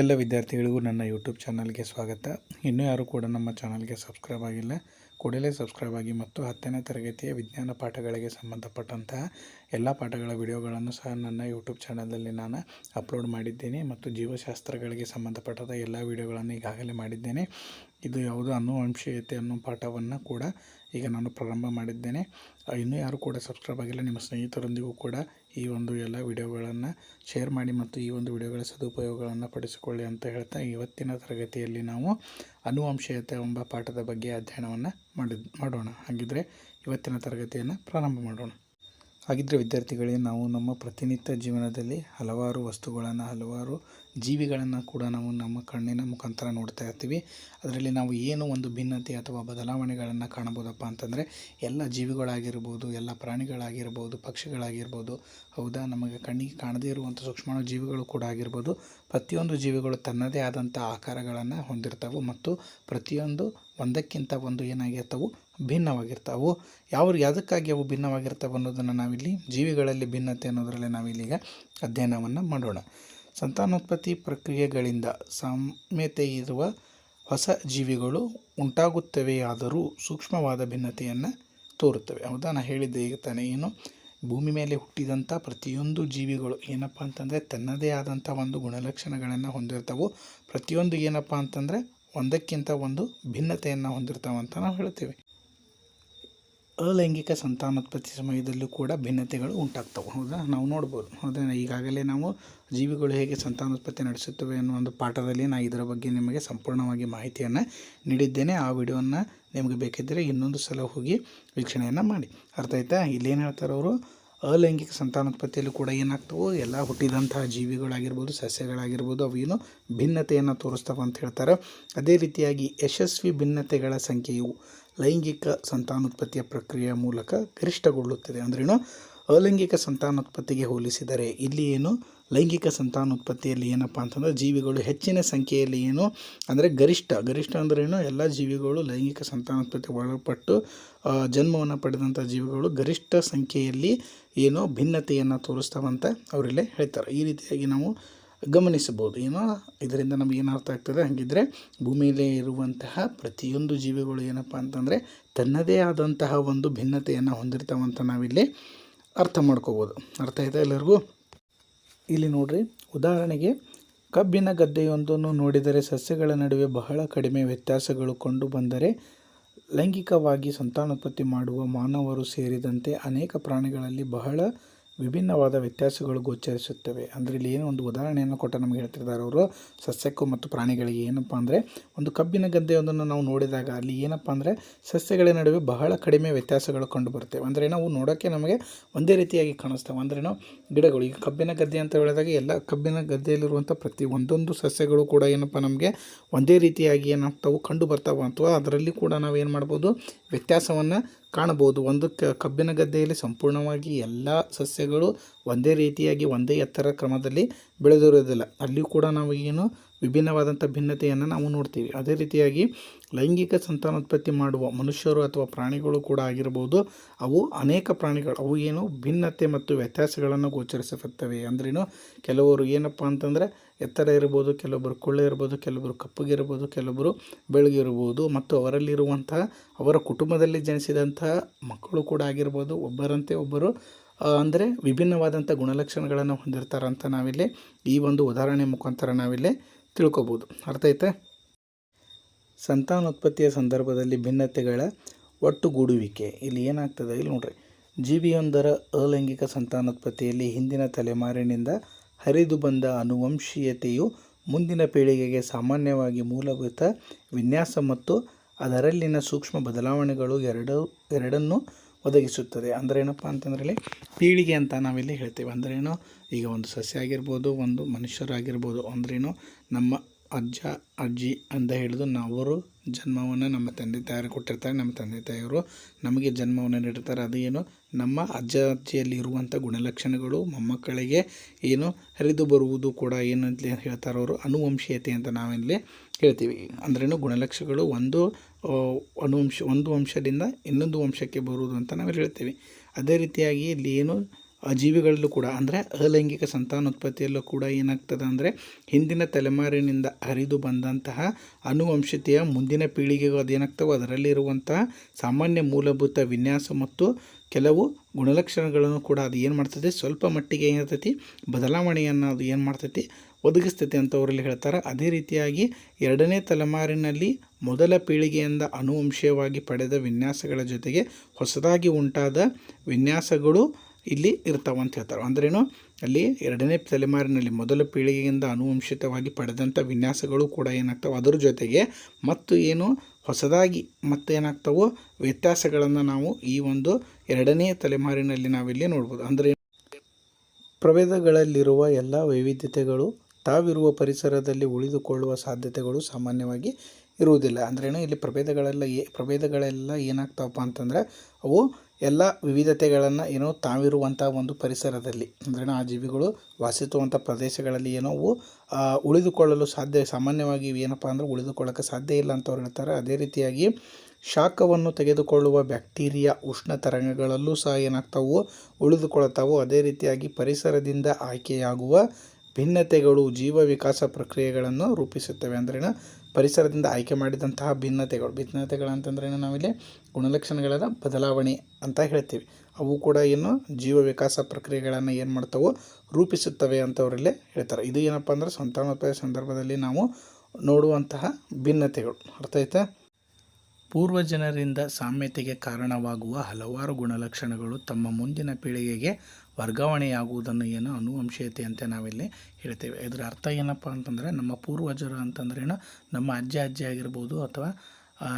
ಎಲ್ಲ ವಿದ್ಯಾರ್ಥಿಗಳಿಗೂ ನನ್ನ ಯೂಟ್ಯೂಬ್ ಚಾನಲ್ಗೆ ಸ್ವಾಗತ. ಇನ್ನೂ ಯಾರು ಕೂಡ ನಮ್ಮ ಚಾನಲ್ಗೆ ಸಬ್ಸ್ಕ್ರೈಬ್ ಆಗಿಲ್ಲ, ಕೂಡಲೇ ಸಬ್ಸ್ಕ್ರೈಬ್ ಆಗಿ ಮತ್ತು ಹತ್ತನೇ ತರಗತಿಯ ವಿಜ್ಞಾನ ಪಾಠಗಳಿಗೆ ಸಂಬಂಧಪಟ್ಟಂತಹ ಎಲ್ಲ ಪಾಠಗಳ ವಿಡಿಯೋಗಳನ್ನು ಸಹ ನನ್ನ ಯೂಟ್ಯೂಬ್ ಚಾನಲಲ್ಲಿ ನಾನು ಅಪ್ಲೋಡ್ ಮಾಡಿದ್ದೇನೆ ಮತ್ತು ಜೀವಶಾಸ್ತ್ರಗಳಿಗೆ ಸಂಬಂಧಪಟ್ಟಂಥ ಎಲ್ಲ ವಿಡಿಯೋಗಳನ್ನು ಈಗಾಗಲೇ ಮಾಡಿದ್ದೇನೆ. ಇದು ಯಾವುದು ಅನುವಂಶೀಯತೆ ಅನ್ನೋ ಪಾಠವನ್ನು ಕೂಡ ಈಗ ನಾನು ಪ್ರಾರಂಭ ಮಾಡಿದ್ದೇನೆ. ಇನ್ನೂ ಯಾರು ಕೂಡ ಸಬ್ಸ್ಕ್ರೈಬ್ ಆಗಿಲ್ಲ, ನಿಮ್ಮ ಸ್ನೇಹಿತರೊಂದಿಗೂ ಕೂಡ ಈ ಒಂದು ಎಲ್ಲ ವಿಡಿಯೋಗಳನ್ನು ಶೇರ್ ಮಾಡಿ ಮತ್ತು ಈ ಒಂದು ವಿಡಿಯೋಗಳ ಸದುಪಯೋಗಗಳನ್ನು ಪಡಿಸಿಕೊಳ್ಳಿ ಅಂತ ಹೇಳ್ತಾ ಇವತ್ತಿನ ತರಗತಿಯಲ್ಲಿ ನಾವು ಅನುವಂಶೀಯತೆ ಎಂಬ ಪಾಠದ ಬಗ್ಗೆ ಅಧ್ಯಯನವನ್ನು ಮಾಡಿ, ಮಾಡೋಣ. ಹಾಗಿದ್ರೆ ಇವತ್ತಿನ ತರಗತಿಯನ್ನು ಪ್ರಾರಂಭ ಮಾಡೋಣ. ಹಾಗಿದ್ದರೆ ವಿದ್ಯಾರ್ಥಿಗಳೇ, ನಾವು ನಮ್ಮ ಪ್ರತಿನಿತ್ಯ ಜೀವನದಲ್ಲಿ ಹಲವಾರು ವಸ್ತುಗಳನ್ನು, ಹಲವಾರು ಜೀವಿಗಳನ್ನು ಕೂಡ ನಾವು ನಮ್ಮ ಕಣ್ಣಿನ ಮುಖಾಂತರ ನೋಡ್ತಾ ಇರ್ತೀವಿ. ಅದರಲ್ಲಿ ನಾವು ಏನು ಒಂದು ಭಿನ್ನತೆ ಅಥವಾ ಬದಲಾವಣೆಗಳನ್ನು ಕಾಣಬಹುದಪ್ಪ ಅಂತಂದರೆ, ಎಲ್ಲ ಜೀವಿಗಳಾಗಿರ್ಬೋದು, ಎಲ್ಲ ಪ್ರಾಣಿಗಳಾಗಿರ್ಬೋದು, ಪಕ್ಷಿಗಳಾಗಿರ್ಬೋದು, ಹೌದಾ? ನಮಗೆ ಕಣ್ಣಿಗೆ ಕಾಣದೇ ಇರುವಂಥ ಸೂಕ್ಷ್ಮಾಣು ಜೀವಿಗಳು ಕೂಡ ಆಗಿರ್ಬೋದು. ಪ್ರತಿಯೊಂದು ಜೀವಿಗಳು ತನ್ನದೇ ಆದಂಥ ಆಕಾರಗಳನ್ನು ಹೊಂದಿರ್ತವೆ ಮತ್ತು ಪ್ರತಿಯೊಂದು ಒಂದಕ್ಕಿಂತ ಒಂದು ಏನಾಗಿರ್ತವು? ಭಿನ್ನವಾಗಿರ್ತಾವೆ. ಯಾವ ಯಾವುದಕ್ಕಾಗಿ ಅವು ಭಿನ್ನವಾಗಿರ್ತವೆ ಅನ್ನೋದನ್ನು ನಾವಿಲ್ಲಿ ಜೀವಿಗಳಲ್ಲಿ ಭಿನ್ನತೆ ಅನ್ನೋದರಲ್ಲಿ ನಾವಿಲ್ಲೀಗ ಅಧ್ಯಯನವನ್ನು ಮಾಡೋಣ. ಸಂತಾನೋತ್ಪತ್ತಿ ಪ್ರಕ್ರಿಯೆಗಳಿಂದ ಸಾಮ್ಯತೆಯಿರುವ ಹೊಸ ಜೀವಿಗಳು ಉಂಟಾಗುತ್ತವೆಯಾದರೂ ಸೂಕ್ಷ್ಮವಾದ ಭಿನ್ನತೆಯನ್ನು ತೋರುತ್ತವೆ. ಹೌದಾ? ನಾನು ಹೇಳಿದ್ದೆ ಈಗ ತಾನೇ, ಏನು? ಭೂಮಿ ಮೇಲೆ ಹುಟ್ಟಿದಂಥ ಪ್ರತಿಯೊಂದು ಜೀವಿಗಳು ಏನಪ್ಪ ಅಂತಂದರೆ ತನ್ನದೇ ಆದಂಥ ಒಂದು ಗುಣಲಕ್ಷಣಗಳನ್ನು ಹೊಂದಿರ್ತವೆ. ಪ್ರತಿಯೊಂದು ಏನಪ್ಪ ಅಂತಂದರೆ ಒಂದಕ್ಕಿಂತ ಒಂದು ಭಿನ್ನತೆಯನ್ನು ಹೊಂದಿರ್ತಾವಂತ ನಾವು ಹೇಳ್ತೇವೆ. ಅಲೈಂಗಿಕ ಸಂತಾನೋತ್ಪತ್ತಿ ಸಮಯದಲ್ಲೂ ಕೂಡ ಭಿನ್ನತೆಗಳು ಉಂಟಾಗ್ತವೆ. ಹೌದಾ? ನಾವು ನೋಡ್ಬೋದು. ಹೌದಾ? ಈಗಾಗಲೇ ನಾವು ಜೀವಿಗಳು ಹೇಗೆ ಸಂತಾನೋತ್ಪತ್ತಿ ನಡೆಸುತ್ತವೆ ಅನ್ನೋ ಒಂದು ಪಾಠದಲ್ಲಿ ನಾನು ಇದರ ಬಗ್ಗೆ ನಿಮಗೆ ಸಂಪೂರ್ಣವಾಗಿ ಮಾಹಿತಿಯನ್ನು ನೀಡಿದ್ದೇನೆ. ಆ ವಿಡಿಯೋವನ್ನು ನಿಮಗೆ ಬೇಕಿದ್ದರೆ ಇನ್ನೊಂದು ಸಲ ಹೋಗಿ ವೀಕ್ಷಣೆಯನ್ನು ಮಾಡಿ. ಅರ್ಥ ಆಯ್ತಾ? ಇಲ್ಲೇನು ಹೇಳ್ತಾರೆ ಅವರು? ಅಲೈಂಗಿಕ ಸಂತಾನೋತ್ಪತ್ತಿಯಲ್ಲೂ ಕೂಡ ಏನಾಗ್ತವೋ? ಎಲ್ಲ ಹುಟ್ಟಿದಂತಹ ಜೀವಿಗಳಾಗಿರ್ಬೋದು, ಸಸ್ಯಗಳಾಗಿರ್ಬೋದು, ಅವು ಏನು ಭಿನ್ನತೆಯನ್ನು ತೋರಿಸ್ತವೆ ಅಂತ ಹೇಳ್ತಾರೆ. ಅದೇ ರೀತಿಯಾಗಿ ಯಶಸ್ವಿ ಭಿನ್ನತೆಗಳ ಸಂಖ್ಯೆಯು ಲೈಂಗಿಕ ಸಂತಾನೋತ್ಪತ್ತಿಯ ಪ್ರಕ್ರಿಯೆಯ ಮೂಲಕ ಗರಿಷ್ಠಗೊಳ್ಳುತ್ತದೆ. ಅಂದ್ರೇನು ಅಲೈಂಗಿಕ ಸಂತಾನೋತ್ಪತ್ತಿಗೆ ಹೋಲಿಸಿದರೆ ಇಲ್ಲಿ ಏನು? ಲೈಂಗಿಕ ಸಂತಾನೋತ್ಪತ್ತಿಯಲ್ಲಿ ಏನಪ್ಪ ಅಂತಂದರೆ ಜೀವಿಗಳು ಹೆಚ್ಚಿನ ಸಂಖ್ಯೆಯಲ್ಲಿ ಏನು? ಅಂದರೆ ಗರಿಷ್ಠ. ಗರಿಷ್ಠ ಅಂದ್ರೇನು ಎಲ್ಲ ಜೀವಿಗಳು ಲೈಂಗಿಕ ಸಂತಾನೋತ್ಪತ್ತಿ ಒಳಪಟ್ಟು ಜನ್ಮವನ್ನು ಪಡೆದಂಥ ಜೀವಿಗಳು ಗರಿಷ್ಠ ಸಂಖ್ಯೆಯಲ್ಲಿ ಏನು? ಭಿನ್ನತೆಯನ್ನು ತೋರಿಸ್ತಾವಂತ ಅವರಿಲ್ಲೇ ಹೇಳ್ತಾರೆ. ಈ ರೀತಿಯಾಗಿ ನಾವು ಗಮನಿಸಬಹುದು. ಏನೋ ಇದರಿಂದ ನಮಗೆ ಏನು ಅರ್ಥ ಆಗ್ತದೆ? ಹಾಗಿದ್ರೆ ಭೂಮಿಯಲ್ಲಿ ಇರುವಂತಹ ಪ್ರತಿಯೊಂದು ಜೀವಿಗಳು ಏನಪ್ಪ ಅಂತಂದರೆ ತನ್ನದೇ ಆದಂತಹ ಒಂದು ಭಿನ್ನತೆಯನ್ನು ಹೊಂದಿರ್ತಾವಂತ ನಾವಿಲ್ಲಿ ಅರ್ಥ ಮಾಡ್ಕೋಬೋದು. ಅರ್ಥ ಆಯ್ತಾ ಎಲ್ಲರಿಗೂ? ಇಲ್ಲಿ ನೋಡ್ರಿ, ಉದಾಹರಣೆಗೆ ಕಬ್ಬಿನ ಗದ್ದೆಯೊಂದನ್ನು ನೋಡಿದರೆ ಸಸ್ಯಗಳ ನಡುವೆ ಬಹಳ ಕಡಿಮೆ ವ್ಯತ್ಯಾಸಗಳು ಕಂಡು ಬಂದರೆ ಲೈಂಗಿಕವಾಗಿ ಸಂತಾನೋತ್ಪತ್ತಿ ಮಾಡುವ ಮಾನವರು ಸೇರಿದಂತೆ ಅನೇಕ ಪ್ರಾಣಿಗಳಲ್ಲಿ ಬಹಳ ವಿಭಿನ್ನವಾದ ವ್ಯತ್ಯಾಸಗಳು ಗೋಚರಿಸುತ್ತವೆ. ಅಂದರೆ ಇಲ್ಲಿ ಏನು ಒಂದು ಉದಾಹರಣೆಯನ್ನು ಕೊಟ್ಟ ನಮಗೆ ಹೇಳ್ತಿದ್ದಾರೆ ಅವರು, ಸಸ್ಯಕ್ಕೂ ಮತ್ತು ಪ್ರಾಣಿಗಳಿಗೆ ಏನಪ್ಪ ಅಂದರೆ ಒಂದು ಕಬ್ಬಿನ ಗದ್ದೆಯೊಂದನ್ನು ನಾವು ನೋಡಿದಾಗ ಅಲ್ಲಿ ಏನಪ್ಪ ಅಂದರೆ ಸಸ್ಯಗಳ ನಡುವೆ ಬಹಳ ಕಡಿಮೆ ವ್ಯತ್ಯಾಸಗಳು ಕಂಡು ಬರ್ತವೆ. ಅಂದರೆ ನಾವು ನೋಡೋಕ್ಕೆ ನಮಗೆ ಒಂದೇ ರೀತಿಯಾಗಿ ಕಾಣಿಸ್ತವೆ. ಅಂದ್ರೆ ನಾವು ಗಿಡಗಳು ಈಗ ಕಬ್ಬಿನ ಗದ್ದೆ ಅಂತ ಹೇಳಿದಾಗ ಎಲ್ಲ ಕಬ್ಬಿನ ಗದ್ದೆಯಲ್ಲಿರುವಂಥ ಪ್ರತಿ ಒಂದೊಂದು ಸಸ್ಯಗಳು ಕೂಡ ಏನಪ್ಪ ನಮಗೆ ಒಂದೇ ರೀತಿಯಾಗಿ ಏನಾಗ್ತಾವೆ, ಕಂಡು ಬರ್ತಾವೆ ಅಥವಾ ಅದರಲ್ಲಿ ಕೂಡ ನಾವು ಏನು ಮಾಡ್ಬೋದು, ವ್ಯತ್ಯಾಸವನ್ನು ಕಾಣಬಹುದು. ಒಂದು ಕಬ್ಬಿನ ಗದ್ದೆಯಲ್ಲಿ ಸಂಪೂರ್ಣವಾಗಿ ಎಲ್ಲ ಸಸ್ಯಗಳು ಒಂದೇ ರೀತಿಯಾಗಿ ಒಂದೇ ಎತ್ತರ ಕ್ರಮದಲ್ಲಿ ಬೆಳೆದಿರೋದಿಲ್ಲ ಅಲ್ಲಿಯೂ ಕೂಡ ನಾವು ಏನು ವಿಭಿನ್ನವಾದಂಥ ಭಿನ್ನತೆಯನ್ನು ನಾವು ನೋಡ್ತೀವಿ. ಅದೇ ರೀತಿಯಾಗಿ ಲೈಂಗಿಕ ಸಂತಾನೋತ್ಪತ್ತಿ ಮಾಡುವ ಮನುಷ್ಯರು ಅಥವಾ ಪ್ರಾಣಿಗಳು ಕೂಡ ಆಗಿರಬಹುದು ಅವು ಅನೇಕ ಪ್ರಾಣಿಗಳು, ಅವು ಏನು ಭಿನ್ನತೆ ಮತ್ತು ವ್ಯತ್ಯಾಸಗಳನ್ನು ಗೋಚರಿಸುತ್ತವೆ ಅಂದ್ರೇನು? ಕೆಲವರು ಏನಪ್ಪ ಅಂತಂದರೆ ಎತ್ತರ ಇರ್ಬೋದು ಕೆಲವೊಬ್ಬರು ಕೊಳ್ಳೆ ಇರ್ಬೋದು ಕೆಲವೊಬ್ಬರು ಕಪ್ಪಗಿರ್ಬೋದು ಕೆಲವೊಬ್ಬರು ಬೆಳಗಿರ್ಬೋದು ಮತ್ತು ಅವರಲ್ಲಿರುವಂತಹ, ಅವರ ಕುಟುಂಬದಲ್ಲಿ ಜನಿಸಿದಂತಹ ಮಕ್ಕಳು ಕೂಡ ಆಗಿರ್ಬೋದು, ಒಬ್ಬರಂತೆ ಒಬ್ಬರು ಅಂದರೆ ವಿಭಿನ್ನವಾದಂಥ ಗುಣಲಕ್ಷಣಗಳನ್ನು ಹೊಂದಿರ್ತಾರಂತ ನಾವಿಲ್ಲಿ ಈ ಒಂದು ಉದಾಹರಣೆ ಮುಖಾಂತರ ನಾವಿಲ್ಲಿ ತಿಳ್ಕೊಬೋದು. ಅರ್ಥ ಐತೆ ಸಂತಾನೋತ್ಪತ್ತಿಯ ಸಂದರ್ಭದಲ್ಲಿ ಭಿನ್ನತೆಗಳ ಒಟ್ಟುಗೂಡುವಿಕೆ. ಇಲ್ಲಿ ಏನಾಗ್ತದೆ? ಇಲ್ಲಿ ನೋಡ್ರಿ. ಜೀವಿಯೊಂದರ ಅಲೈಂಗಿಕ ಸಂತಾನೋತ್ಪತ್ತಿಯಲ್ಲಿ ಹಿಂದಿನ ತಲೆಮಾರಿನಿಂದ ಹರಿದು ಬಂದ ಅನುವಂಶೀಯತೆಯು ಮುಂದಿನ ಪೀಳಿಗೆಗೆ ಸಾಮಾನ್ಯವಾಗಿ ಮೂಲಭೂತ ವಿನ್ಯಾಸ ಮತ್ತು ಅದರಲ್ಲಿನ ಸೂಕ್ಷ್ಮ ಬದಲಾವಣೆಗಳು ಎರಡು, ಎರಡನ್ನೂ ಒದಗಿಸುತ್ತದೆ. ಅಂದರೆ ಏನಪ್ಪ ಅಂತಂದ್ರಲ್ಲಿ ಪೀಳಿಗೆ ಅಂತ ನಾವಿಲ್ಲಿ ಹೇಳ್ತೇವೆ. ಅಂದ್ರೇನು? ಈಗ ಒಂದು ಸಸ್ಯ ಆಗಿರ್ಬೋದು, ಒಂದು ಮನುಷ್ಯರಾಗಿರ್ಬೋದು, ಅಂದ್ರೇನು? ನಮ್ಮ ಅಜ್ಜ, ಅಜ್ಜಿ ಅಂತ ಹಿಡಿದು ನಾವು ಜನ್ಮವನ್ನು ನಮ್ಮ ತಂದೆ ತಾಯಿ ಕೊಟ್ಟಿರ್ತಾರೆ. ನಮ್ಮ ತಂದೆ ತಾಯಿಯವರು ನಮಗೆ ಜನ್ಮವನ್ನು ನೀಡಿರ್ತಾರೆ. ಅದು ಏನು? ನಮ್ಮ ಅಜ್ಜ, ಅಜ್ಜಿಯಲ್ಲಿ ಇರುವಂಥ ಗುಣಲಕ್ಷಣಗಳು, ಮೊಮ್ಮಕ್ಕಳಿಗೆ ಏನು? ಹರಿದು ಬರುವುದು ಕೂಡ ಏನಂತ ಹೇಳ್ತಾರೆ ಅವರು. ಅನುವಂಶೀಯತೆ ಅಂತ ನಾವಿಲ್ಲಿ ಹೇಳ್ತೀವಿ. ಅಂದ್ರೇನು ಗುಣಲಕ್ಷಣಗಳು ಒಂದು ಅನುವಂಶ, ಒಂದು ವಂಶದಿಂದ ಇನ್ನೊಂದು ವಂಶಕ್ಕೆ ಬರುವುದು ಅಂತ ನಾವು ಹೇಳ್ತೀವಿ. ಅದೇ ರೀತಿಯಾಗಿ ಇಲ್ಲಿ ಏನು? ಜೀವಿಗಳಲ್ಲೂ ಕೂಡ, ಅಂದರೆ ಅಲೈಂಗಿಕ ಸಂತಾನೋತ್ಪತ್ತಿಯಲ್ಲೂ ಕೂಡ ಏನಾಗ್ತದೆ ಅಂದರೆ, ಹಿಂದಿನ ತಲೆಮಾರಿನಿಂದ ಹರಿದು ಬಂದಂತಹ ಅನುವಂಶತೆಯ ಮುಂದಿನ ಪೀಳಿಗೆಗೂ ಅದೇನಾಗ್ತವೋ ಅದರಲ್ಲಿರುವಂತಹ ಸಾಮಾನ್ಯ ಮೂಲಭೂತ ವಿನ್ಯಾಸ ಮತ್ತು ಕೆಲವು ಗುಣಲಕ್ಷಣಗಳನ್ನು ಕೂಡ ಅದು ಏನು ಮಾಡ್ತದೆ, ಸ್ವಲ್ಪ ಮಟ್ಟಿಗೆ ಏನಿರ್ತೈತಿ ಬದಲಾವಣೆಯನ್ನು ಅದು ಏನು ಮಾಡ್ತೈತಿ, ಒದಗಿಸ್ತೈತಿ ಅಂತ ಅವರಲ್ಲಿ ಹೇಳ್ತಾರೆ. ಅದೇ ರೀತಿಯಾಗಿ ಎರಡನೇ ತಲೆಮಾರಿನಲ್ಲಿ ಮೊದಲ ಪೀಳಿಗೆಯಿಂದ ಅನುವಂಶೀಯವಾಗಿ ಪಡೆದ ವಿನ್ಯಾಸಗಳ ಜೊತೆಗೆ ಹೊಸದಾಗಿ ಉಂಟಾದ ವಿನ್ಯಾಸಗಳು ಇಲ್ಲಿ ಇರ್ತಾವೆ ಅಂತ ಹೇಳ್ತಾರೆ. ಅಂದ್ರೇನು? ಅಲ್ಲಿ ಎರಡನೇ ತಲೆಮಾರಿನಲ್ಲಿ ಮೊದಲ ಪೀಳಿಗೆಯಿಂದ ಅನುವಂಶಿತವಾಗಿ ಪಡೆದಂಥ ವಿನ್ಯಾಸಗಳು ಕೂಡ ಏನಾಗ್ತವೆ? ಅದರ ಜೊತೆಗೆ ಮತ್ತು ಏನು? ಹೊಸದಾಗಿ ಮತ್ತೆ ಏನಾಗ್ತವೋ ವ್ಯತ್ಯಾಸಗಳನ್ನು ನಾವು ಈ ಒಂದು ಎರಡನೇ ತಲೆಮಾರಿನಲ್ಲಿ ನಾವಿಲ್ಲಿ ನೋಡ್ಬೋದು. ಅಂದರೆ ಪ್ರಭೇದಗಳಲ್ಲಿರುವ ಎಲ್ಲ ವೈವಿಧ್ಯತೆಗಳು ತಾವಿರುವ ಪರಿಸರದಲ್ಲಿ ಉಳಿದುಕೊಳ್ಳುವ ಸಾಧ್ಯತೆಗಳು ಸಾಮಾನ್ಯವಾಗಿ ಇರುವುದಿಲ್ಲ. ಅಂದ್ರೇನು? ಇಲ್ಲಿ ಪ್ರಭೇದಗಳೆಲ್ಲ ಏ, ಪ್ರಭೇದಗಳೆಲ್ಲ ಏನಾಗ್ತಾವಪ್ಪ ಅಂತಂದರೆ ಅವು ಎಲ್ಲ ವಿವಿಧತೆಗಳನ್ನು ಏನೋ ತಾವಿರುವಂಥ ಒಂದು ಪರಿಸರದಲ್ಲಿ. ಅಂದರೆ ಆ ಜೀವಿಗಳು ವಾಸಿಸುವಂಥ ಪ್ರದೇಶಗಳಲ್ಲಿ ಏನೋ ಉಳಿದುಕೊಳ್ಳಲು ಸಾಧ್ಯ, ಸಾಮಾನ್ಯವಾಗಿ ಏನಪ್ಪ ಅಂದರೆ ಉಳಿದುಕೊಳ್ಳೋಕ್ಕೆ ಸಾಧ್ಯ ಇಲ್ಲ ಅಂತ ಅವ್ರು ಹೇಳ್ತಾರೆ. ಅದೇ ರೀತಿಯಾಗಿ ಶಾಖವನ್ನು ತೆಗೆದುಕೊಳ್ಳುವ ಬ್ಯಾಕ್ಟೀರಿಯಾ ಉಷ್ಣ ತರಂಗಗಳಲ್ಲೂ ಸಹ ಏನಾಗ್ತಾವು, ಉಳಿದುಕೊಳ್ಳುತ್ತಾವೋ, ಅದೇ ರೀತಿಯಾಗಿ ಪರಿಸರದಿಂದ ಆಯ್ಕೆಯಾಗುವ ಭಿನ್ನತೆಗಳು ಜೀವ ವಿಕಾಸ ಪ್ರಕ್ರಿಯೆಗಳನ್ನು ರೂಪಿಸುತ್ತವೆ. ಅಂದ್ರೇನು ಪರಿಸರದಿಂದ ಆಯ್ಕೆ ಮಾಡಿದಂತಹ ಭಿನ್ನತೆಗಳು. ಭಿನ್ನತೆಗಳು ಅಂತಂದ್ರೆ ನಾವಿಲ್ಲಿ ಗುಣಲಕ್ಷಣಗಳ ಬದಲಾವಣೆ ಅಂತ ಹೇಳ್ತೀವಿ. ಅವು ಕೂಡ ಏನು? ಜೀವ ವಿಕಾಸ ಪ್ರಕ್ರಿಯೆಗಳನ್ನು ಏನು ಮಾಡ್ತಾವೋ? ರೂಪಿಸುತ್ತವೆ ಅಂತ ಅವರಲ್ಲೇ ಹೇಳ್ತಾರೆ. ಇದು ಏನಪ್ಪ ಅಂದ್ರೆ ಸಂತಾನೋತ್ಪತ್ತಿ ಸಂದರ್ಭದಲ್ಲಿ ನಾವು ನೋಡುವಂತಹ ಭಿನ್ನತೆಗಳು. ಅರ್ಥ ಆಯ್ತಾ? ಪೂರ್ವಜನರಿಂದ ಸಾಮ್ಯತೆಗೆ ಕಾರಣವಾಗುವ ಹಲವಾರು ಗುಣಲಕ್ಷಣಗಳು ತಮ್ಮ ಮುಂದಿನ ಪೀಳಿಗೆಗೆ ವರ್ಗಾವಣೆಯಾಗುವುದನ್ನು ಏನು ಅನುವಂಶೀಯತೆ ಅಂತ ನಾವಿಲ್ಲಿ ಹೇಳ್ತೇವೆ. ಇದರ ಅರ್ಥ ಏನಪ್ಪ ಅಂತಂದರೆ, ನಮ್ಮ ಪೂರ್ವಜರು ಅಂತಂದ್ರೇನು, ನಮ್ಮ ಅಜ್ಜ ಅಜ್ಜಿ ಆಗಿರ್ಬೋದು ಅಥವಾ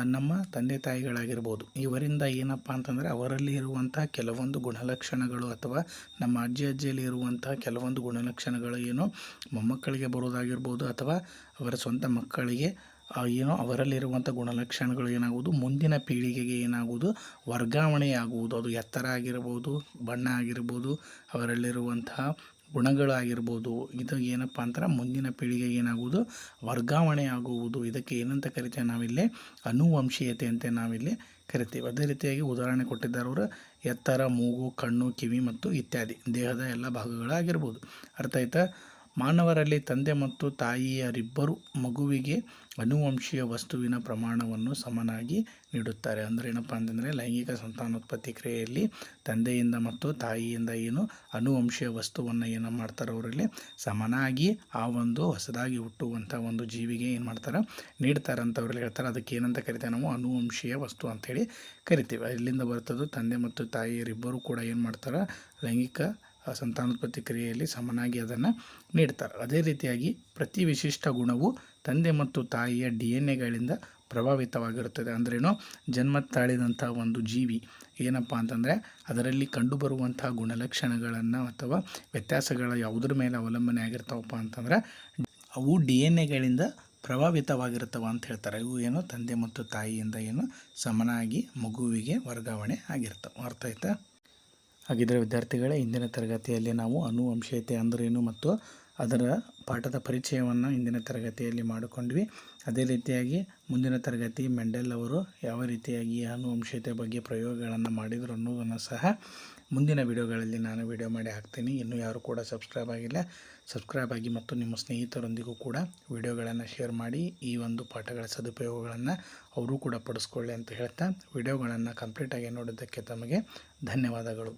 ನಮ್ಮ ತಂದೆ ತಾಯಿಗಳಾಗಿರ್ಬೋದು. ಇವರಿಂದ ಏನಪ್ಪ ಅಂತಂದರೆ, ಅವರಲ್ಲಿ ಇರುವಂಥ ಕೆಲವೊಂದು ಗುಣಲಕ್ಷಣಗಳು ಅಥವಾ ನಮ್ಮ ಅಜ್ಜಿ ಅಜ್ಜಿಯಲ್ಲಿ ಇರುವಂಥ ಕೆಲವೊಂದು ಗುಣಲಕ್ಷಣಗಳು ಏನು ಮೊಮ್ಮಕ್ಕಳಿಗೆ ಬರೋದಾಗಿರ್ಬೋದು ಅಥವಾ ಅವರ ಸ್ವಂತ ಮಕ್ಕಳಿಗೆ ಏನೋ ಅವರಲ್ಲಿರುವಂಥ ಗುಣಲಕ್ಷಣಗಳು ಏನಾಗುವುದು? ಮುಂದಿನ ಪೀಳಿಗೆಗೆ ಏನಾಗುವುದು? ವರ್ಗಾವಣೆಯಾಗುವುದು. ಅದು ಎತ್ತರ ಆಗಿರ್ಬೋದು, ಬಣ್ಣ ಆಗಿರ್ಬೋದು ಅವರಲ್ಲಿರುವಂತಹ ಗುಣಗಳಾಗಿರ್ಬೋದು. ಇದು ಏನಪ್ಪ ಅಂದ್ರೆ ಮುಂದಿನ ಪೀಳಿಗೆಗೆ ಏನಾಗುವುದು? ವರ್ಗಾವಣೆ ಆಗುವುದು ಇದಕ್ಕೆ ಏನಂತ ಕರಿತೇವೆ ನಾವಿಲ್ಲಿ? ಅನುವಂಶೀಯತೆ ಅಂತ ನಾವಿಲ್ಲಿ ಕರಿತೀವಿ. ಅದೇ ರೀತಿಯಾಗಿ ಉದಾಹರಣೆ ಕೊಟ್ಟಿದ್ದಾರೆ ಅವರು. ಎತ್ತರ, ಮೂಗು, ಕಣ್ಣು, ಕಿವಿ ಮತ್ತು ಇತ್ಯಾದಿ. ದೇಹದ ಎಲ್ಲ ಭಾಗಗಳಾಗಿರ್ಬೋದು. ಅರ್ಥ ಆಯ್ತಾ? ಮಾನವರಲ್ಲಿ ತಂದೆ ಮತ್ತು ತಾಯಿಯರಿಬ್ಬರು ಮಗುವಿಗೆ ಅನುವಂಶೀಯ ವಸ್ತುವಿನ ಪ್ರಮಾಣವನ್ನು ಸಮನಾಗಿ ನೀಡುತ್ತಾರೆ. ಅಂದರೆ ಏನಪ್ಪ ಅಂತಂದರೆ, ಲೈಂಗಿಕ ಸಂತಾನೋತ್ಪತ್ತಿ ಕ್ರಿಯೆಯಲ್ಲಿ ತಂದೆಯಿಂದ ಮತ್ತು ತಾಯಿಯಿಂದ ಏನು ಅನುವಂಶೀಯ ವಸ್ತುವನ್ನು ಏನು ಮಾಡ್ತಾರೆ ಅವರಲ್ಲಿ, ಸಮನಾಗಿ ಆ ಒಂದು ಹೊಸದಾಗಿ ಹುಟ್ಟುವಂಥ ಒಂದು ಜೀವಿಗೆ ಏನು ಮಾಡ್ತಾರೆ, ನೀಡ್ತಾರೆ ಅಂತ ಅವರಲ್ಲಿ ಹೇಳ್ತಾರೆ. ಅದಕ್ಕೆ ಏನಂತ ಕರಿತೇವೆ ನಾವು? ಅನುವಂಶೀಯ ವಸ್ತು ಅಂತೇಳಿ ಕರಿತೀವಿ. ಇಲ್ಲಿಂದ ಬರ್ತದ್ದು ತಂದೆ ಮತ್ತು ತಾಯಿಯರಿಬ್ಬರು ಕೂಡ ಏನು ಮಾಡ್ತಾರೆ, ಲೈಂಗಿಕ ಸಂತಾನೋತ್ಪತ್ತಿ ಕ್ರಿಯೆಯಲ್ಲಿ ಸಮನಾಗಿ ಅದನ್ನು ನೀಡ್ತಾರೆ. ಅದೇ ರೀತಿಯಾಗಿ ಪ್ರತಿ ವಿಶಿಷ್ಟ ಗುಣವು ತಂದೆ ಮತ್ತು ತಾಯಿಯ ಡಿ ಎನ್ ಎಗಳಿಂದ ಪ್ರಭಾವಿತವಾಗಿರುತ್ತದೆ. ಅಂದ್ರೇನು? ಜನ್ಮ ತಾಳಿದಂಥ ಒಂದು ಜೀವಿ. ಏನಪ್ಪ ಅಂತಂದರೆ, ಅದರಲ್ಲಿ ಕಂಡುಬರುವಂಥ ಗುಣಲಕ್ಷಣಗಳನ್ನು ಅಥವಾ ವ್ಯತ್ಯಾಸಗಳ ಯಾವುದ್ರ ಮೇಲೆ ಅವಲಂಬನೆ ಆಗಿರ್ತಾವಪ್ಪ ಅಂತಂದರೆ, ಅವು ಡಿ ಎನ್ ಎಗಳಿಂದ ಪ್ರಭಾವಿತವಾಗಿರ್ತವೆ ಅಂತ ಹೇಳ್ತಾರೆ. ಇವು ಏನು? ತಂದೆ ಮತ್ತು ತಾಯಿಯಿಂದ ಏನು? ಸಮನಾಗಿ ಮಗುವಿಗೆ ವರ್ಗಾವಣೆ ಆಗಿರ್ತವೆ. ಅರ್ಥ ಆಯ್ತಾ? ಹಾಗಿದ್ದರೆ ವಿದ್ಯಾರ್ಥಿಗಳೇ ಇಂದಿನ ತರಗತಿಯಲ್ಲಿ ನಾವು ಅನುವಂಶೀಯತೆ ಅಂದ್ರೇನು ಮತ್ತು ಅದರ ಪಾಠದ ಪರಿಚಯವನ್ನು ಇಂದಿನ ತರಗತಿಯಲ್ಲಿ ಮಾಡಿಕೊಂಡ್ವಿ. ಅದೇ ರೀತಿಯಾಗಿ ಮುಂದಿನ ತರಗತಿ ಮೆಂಡೆಲ್ ಅವರು ಯಾವ ರೀತಿಯಾಗಿ ಅನುವಂಶೀಯತೆ ಬಗ್ಗೆ ಪ್ರಯೋಗಗಳನ್ನು ಮಾಡಿದರು ಅನ್ನೋದನ್ನು ಸಹ ಮುಂದಿನ ವಿಡಿಯೋಗಳಲ್ಲಿ ನಾನು ವಿಡಿಯೋ ಮಾಡಿ ಹಾಕ್ತೀನಿ. ಇನ್ನೂ ಯಾರು ಕೂಡ ಸಬ್ಸ್ಕ್ರೈಬ್ ಆಗಿಲ್ಲ, ಸಬ್ಸ್ಕ್ರೈಬ್ ಆಗಿ ಮತ್ತು ನಿಮ್ಮ ಸ್ನೇಹಿತರೊಂದಿಗೂ ಕೂಡ ವಿಡಿಯೋಗಳನ್ನು ಶೇರ್ ಮಾಡಿ, ಈ ಒಂದು ಪಾಠಗಳ ಸದುಪಯೋಗಗಳನ್ನು ಅವರು ಕೂಡ ಪಡಿಸ್ಕೊಳ್ಳಿ ಅಂತ ಹೇಳ್ತಾ, ವಿಡಿಯೋಗಳನ್ನು ಕಂಪ್ಲೀಟಾಗಿ ನೋಡೋದಕ್ಕೆ ತಮಗೆ ಧನ್ಯವಾದಗಳು.